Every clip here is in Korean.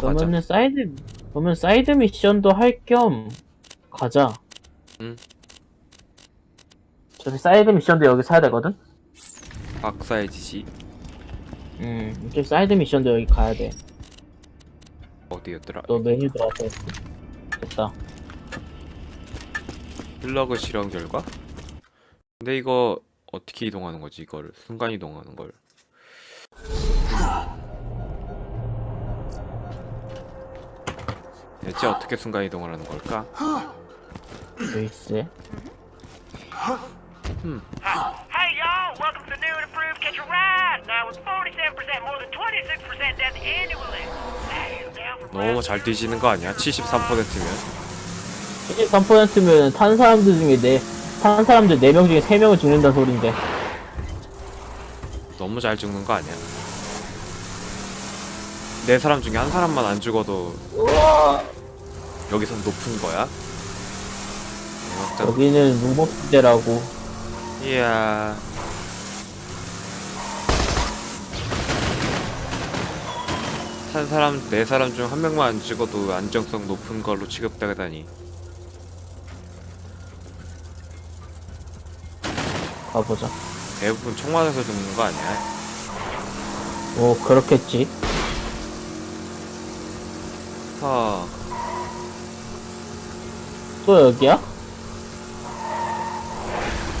더 가자. 그러면은 사이드 그러면 사이드 미션도 할 겸 가자. 응. 저기 사이드 미션도 여기 사야 되거든. 박사해지지. 음, 저기 사이드 미션도 여기 가야 돼. 어디였더라? 너 메뉴 들어가서 됐다. 플러그 실험 결과? 근데 이거 어떻게 이동하는 거지 이거를 순간 이동하는 걸 대체 어떻게 순간 이동을 하는 걸까? 베이스에. Hey y'all, welcome to the new and improved Catch a Ride. Now with 47% more than 26% death annually. Hey, down for 너무 잘 뒤지는 거 아니야? 73%면 73%면 탄 사람들 중에 네, 탄 사람들 4명 중에 3명은 죽는다 소린데. 너무 잘 죽는 거 아니야? 네 사람 중에 한 사람만 안 죽어도 여기선 높은 거야? 대박장 여기는 루머피데라고. 이야 한 사람 네 사람 중 한 명만 안 죽어도 안정성 높은 걸로 취급되다니 가보자. 대부분 총 맞아서 죽는 거 아니야? 뭐, 그렇겠지. 하 또 여기야?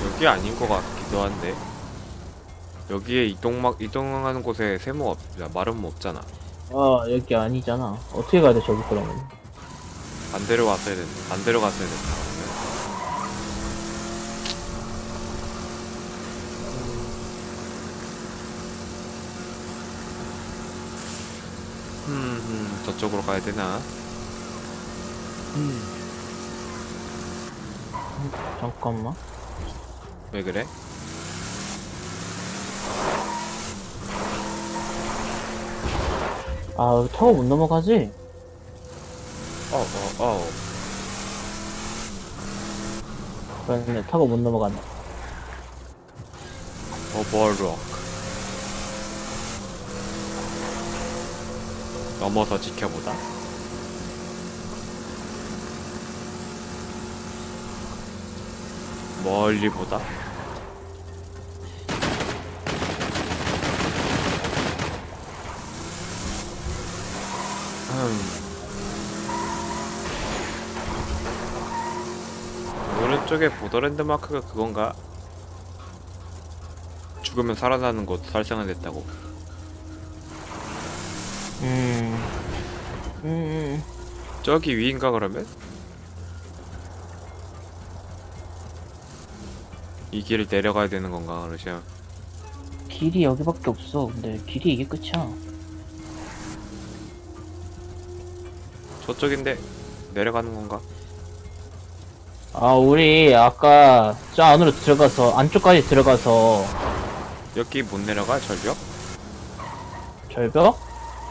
여기 아닌 것 같기도 한데 여기에 이동막 이동하는 곳에 세모 없 야, 마름모 없잖아 아, 여기 아니잖아. 어떻게 가야 돼, 저기 그러면? 반대로 갔어야 된다 반대로 갔어야 된다 음, 음, 저쪽으로 가야 되나? 잠깐만. 왜 그래? 아, 여기 타고 못 넘어가지? 어, 어, 어. 그러네, 타고 못 넘어간다. 오버록. 넘어서 지켜보다. 멀리 보다. 음. 오른쪽에 보더랜드 마크가 그건가? 죽으면 살아나는 곳 설정됐다고. 음. 음. 저기 위인가 그러면? 이 길을 내려가야 되는 건가 그러시면 길이 여기밖에 없어. 근데 길이 이게 끝이야. 저쪽인데 내려가는 건가? 아, 우리 아까 저 안으로 들어가서, 안쪽까지 들어가서 여기 못 내려가 절벽? 절벽?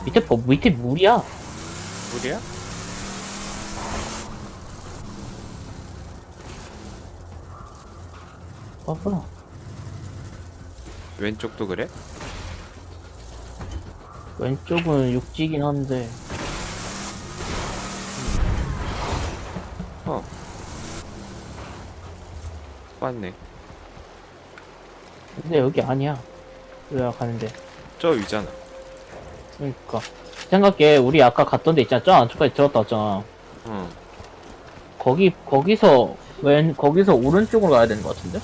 밑에, 뭐, 밑에 물이야. 물이야? 봐봐. 왼쪽도 그래? 왼쪽은 육지긴 한데. 어 맞네 근데 여기 아니야. 우리가 가는데. 저 위잖아 그러니까. 생각해, 우리 아까 갔던 데 있잖아. 저 안쪽까지 들었다 왔잖아. 응 거기, 거기서, 왼, 거기서 오른쪽으로 가야 되는 것 같은데?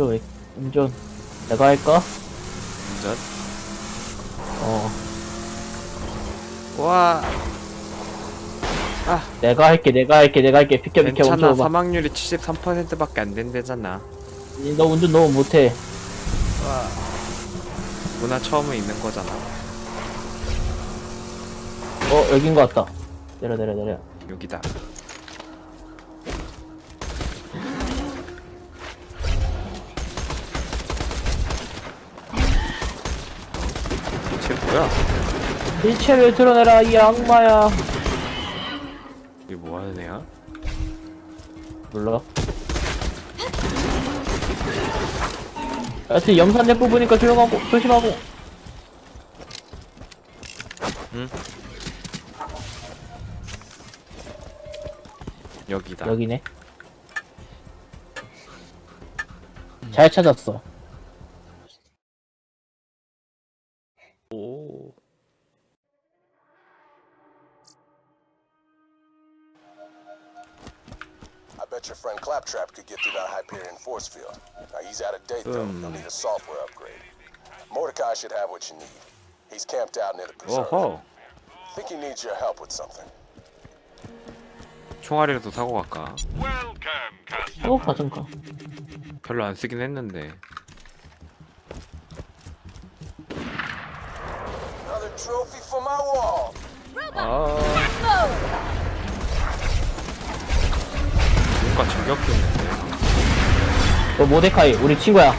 운전 왜, 운전, 내가 할까? 운전 어, 와 내가 할게, 내가 할게, 내가 할게. 비켜, 비켜, 괜찮아 봐. 사망률이 73%밖에 안 된대잖아 너 운전 너무 못해. 문화 처음에 있는 거잖아 어, 여긴 것 같다. 내려, 내려, 내려. 여기다 뭐야? 일체를 드러내라, 이 악마야. 이게 뭐 하는 애야? 몰라. 하여튼 염산내 뽑으니까 조용하고 조심하고 여기다. 여기네 잘 찾았어 your friend Claptrap could get through that Hyperion force field. Now he's out of date though. Hmm. He'll need a software upgrade. Mordecai should have what you need. He's camped out near the preserve. 어허. Think he needs your help with something. 총알이라도 사고 갈까? 또 가든가 별로 안 쓰긴 했는데. Another trophy for my wall. 아. 뭔가 저격했는데. 너 모데카이 우리 친구야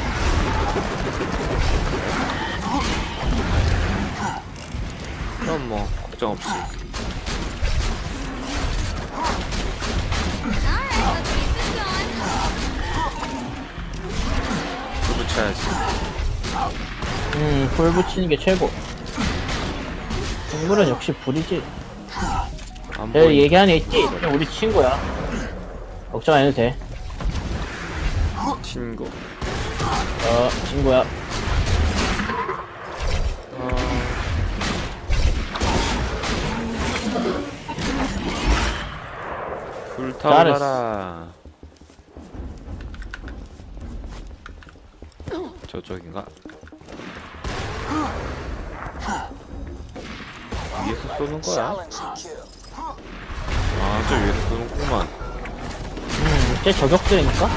그럼 뭐 걱정 없이. 불 붙여야지. 음불 붙이는 게 최고 동물은 역시 불이지 안 내가 보이. 얘기한 애 있지? 그냥 우리 친구야 걱정 안 해도 돼 친구. 어, 친구야. 불타올라라. 저쪽인가? 위에서 쏘는 거야? 아, 저 위에서 쏘는구만. 음, 쟤 저격수니까?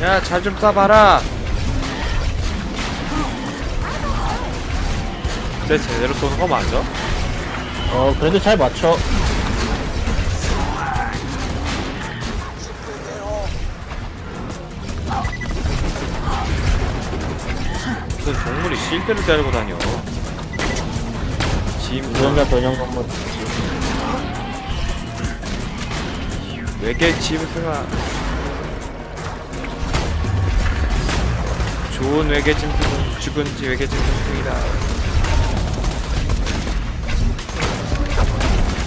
야, 잘 좀 쏴봐라! 쟤 제대로 쏘는 거 맞아? 어, 그래도 잘 맞춰. 실드를 달고 다녀. 짐, 유전자 변형 건물. 외계 짐승아. 좋은 외계 짐승은 죽은 지 외계 짐승이다.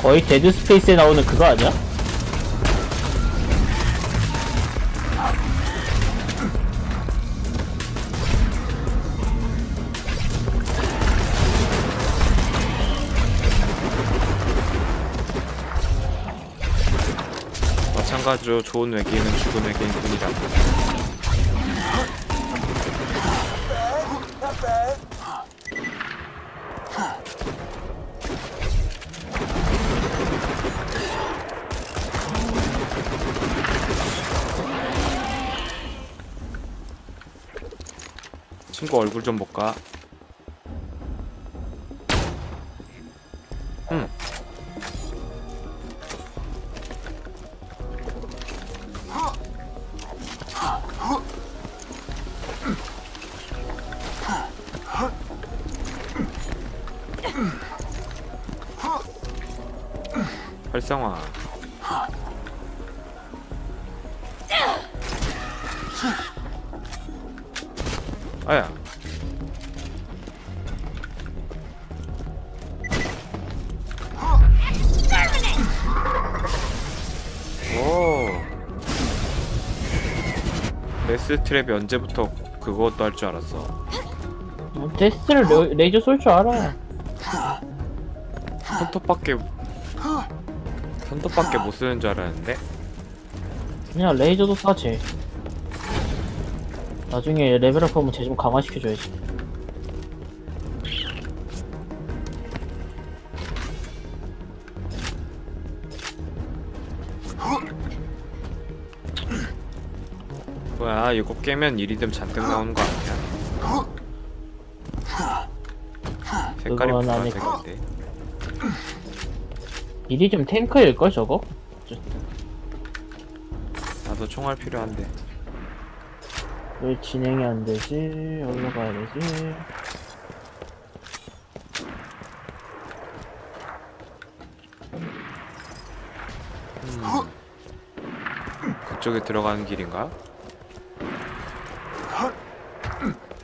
거의 데드 스페이스에 나오는 그거 아니야? 가지로 좋은 외계인은 죽은 외계인뿐이다. 친구 얼굴 좀 볼까? 활성화. 아야. 오. 레스 트랩이 언제부터 그것도 할 줄 알았어. 어, 데스를 레, 레이저 쏠 줄 알아. 손톱밖에 손톱밖에 못 쓰는 줄 알았는데 그냥 레이저도 쏴, 쟤. 나중에 레벨업 하면 쟤 좀 강화시켜줘야지. 뭐야 이거 깨면 이리듬 잔뜩 나오는 거 아니야? 색깔이 그건 아닐 보라색인데 미리 좀 탱크일걸 저거? 나도 총알 필요한데 왜 진행이 안 되지? 올라가야 되지? 음. 그쪽에 들어가는 길인가?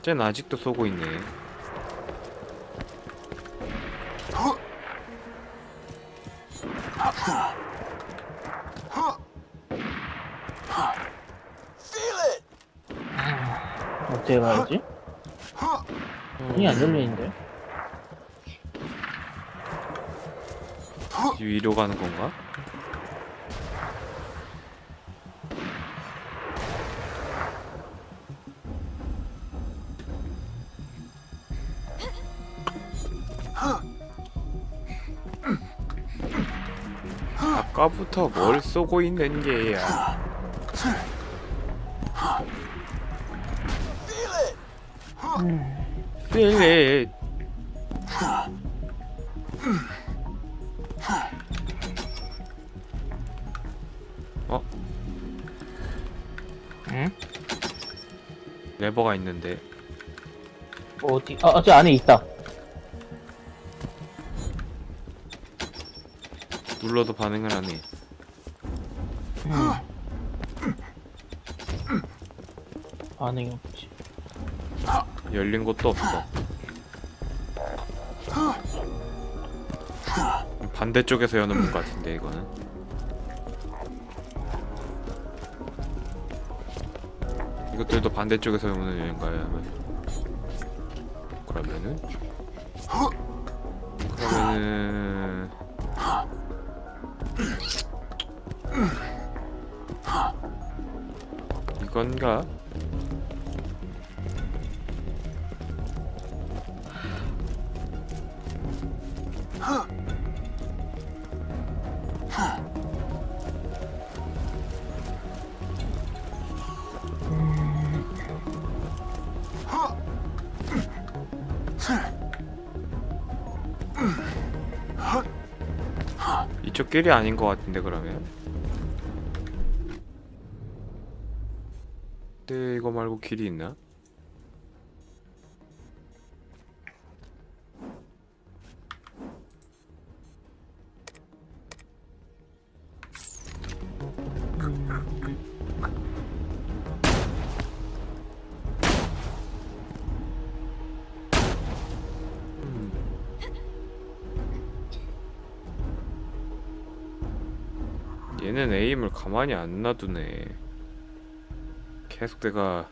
쟤는 아직도 쏘고 있네 어떻게 가야지? 문이 안 열리는데? 위로 가는 건가? 아까부터 뭘 쏘고 있는 게야? It! 필릿 어? 응? 레버가 있는데 어디? 아, 어, 저 안에 있다. 눌러도 반응을 하네. 반응이 없지. 열린 곳도 없어. 반대쪽에서 여는 문 같은데 이거는. 이것들도 반대쪽에서 여는 여인가요? 하면 그러면은 그러면은 이건가? 길이 아닌 것 같은데 그러면 네 이거 말고 길이 있나? 얘는 에임을 가만히 안 놔두네. 계속 내가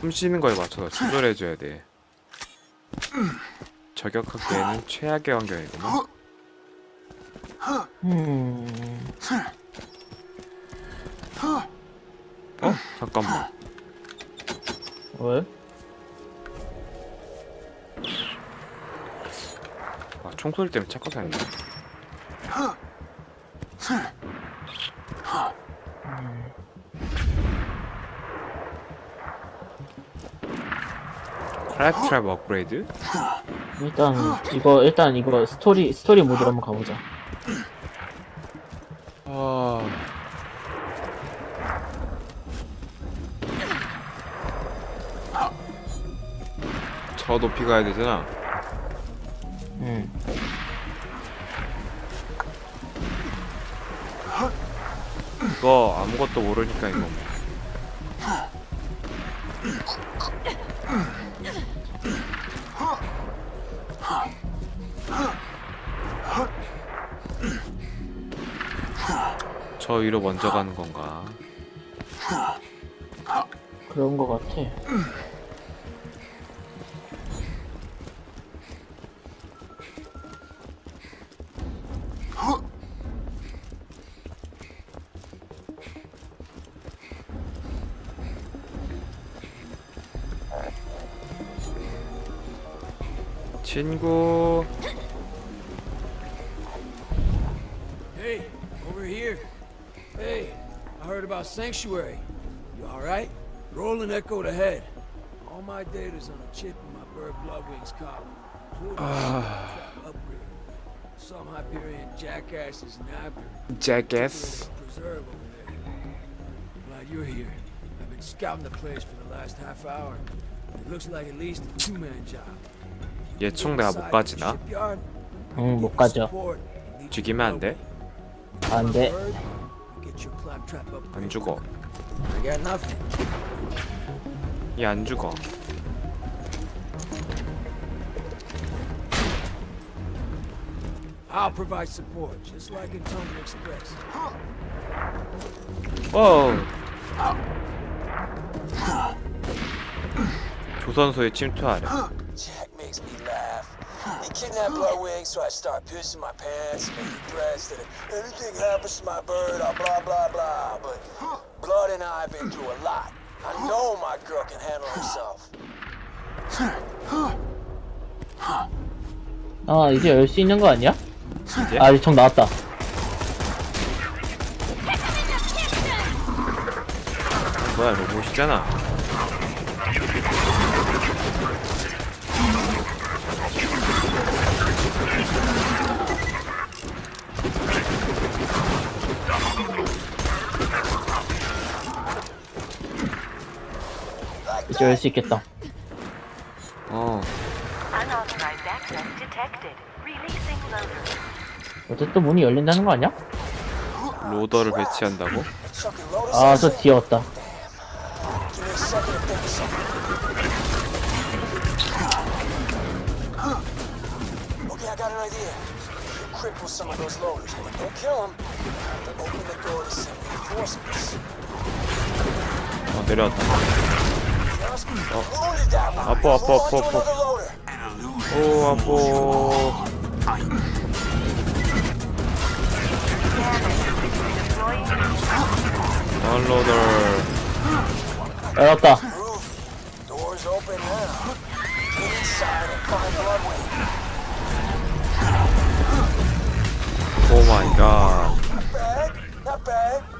숨 쉬는 거에 맞춰서 조절해줘야 돼. 저격하기에는 최악의 환경이구나. 음, 어? 잠깐만. 왜? 아, 총소리 때문에 착각했네. 크랩 트랩 업그레이드? 일단 이거 일단 이거 스토리 스토리 모드로 한번 가보자. 아... 저 높이 가야 되잖아. 음. 이거 아무것도 모르니까 이거 뭐. 저 위로 먼저 가는 건가? 그런 거 같아. 친구 Hey, over here. Hey, I heard about Sanctuary. You alright? Roland echoed ahead. All my data's on a chip in my bird Bloodwings collar. Ah. upgrade. Some Hyperion jackasses nabbed her. jackass Preserve over there. Glad you're here. I've been scouting the place for the last half hour. It looks like at least a two-man job. 얘총 내가 못 가지나? 응, 못 가져. 죽이면 안 돼? 안 돼. 안 죽어. 얘 안 죽어. I'll provide support, just like in Tony Express. 어. 조선소에 침투하래. He kidnapped Bloodwing, so I start pissing my pants and making threats that if anything happens to my bird, I'll blah blah blah. But Blood and I have been through a lot. I know my girl can handle herself. 아 이제 열 수 있는 거 아니야? 이제? 아정 나왔다. 뭐야 로봇이잖아. 열 수 있겠다. 어. Unauthorized access detected. Releasing loader. 어쨌든 문이 열린다는 거 아니야? 로더를 배치한다고? 아 저 뒤에 왔다. Give me a second to think of something. Okay, I got an idea. You cripple some of those loaders, but don't kill them. To open the door to some reinforcements. 어 내려왔다. 아파, 아파, 아파, 아파. 오 아보. 다운로더. 열었다. 오 마이 갓. Not bad.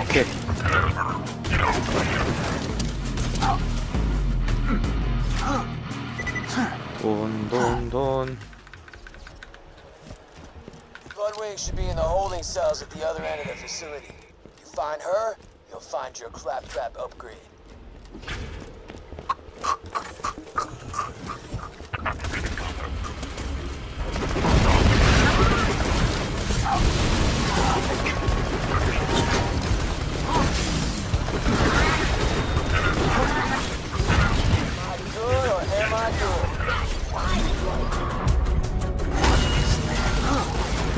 Okay. Don, don, don. Ludwig should be in the holding cells at the other end of the facility. You find her, you'll find your claptrap upgrade. good or am I good?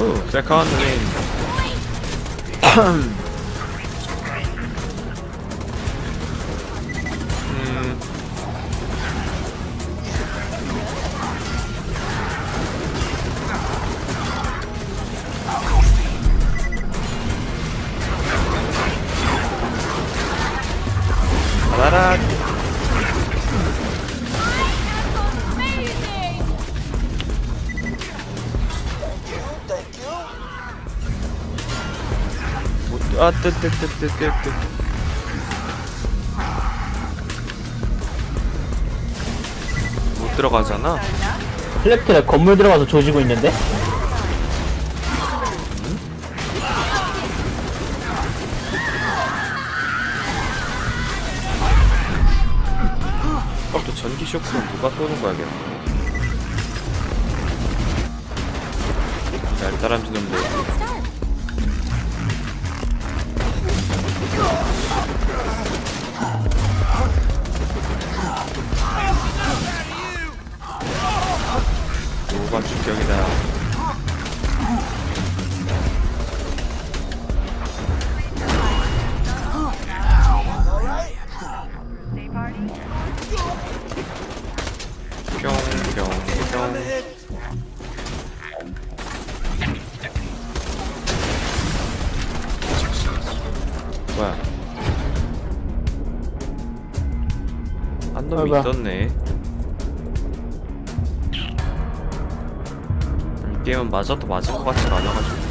Ooh, click on the name. 아, 뜨 뜨 뜨 뜨 뜨 뜨. 못 들어가잖아. 플렉트에 건물 들어가서 조지고 있는데? 아까부터 전기 쇼크는 누가 쏘는 거야, 걔. 날다람쥐 놈들. Right. 뿅뿅뿅. 뭐야? 한 놈이. 있었네. 게임은 맞아도 맞을 것 같지가 않아가지고.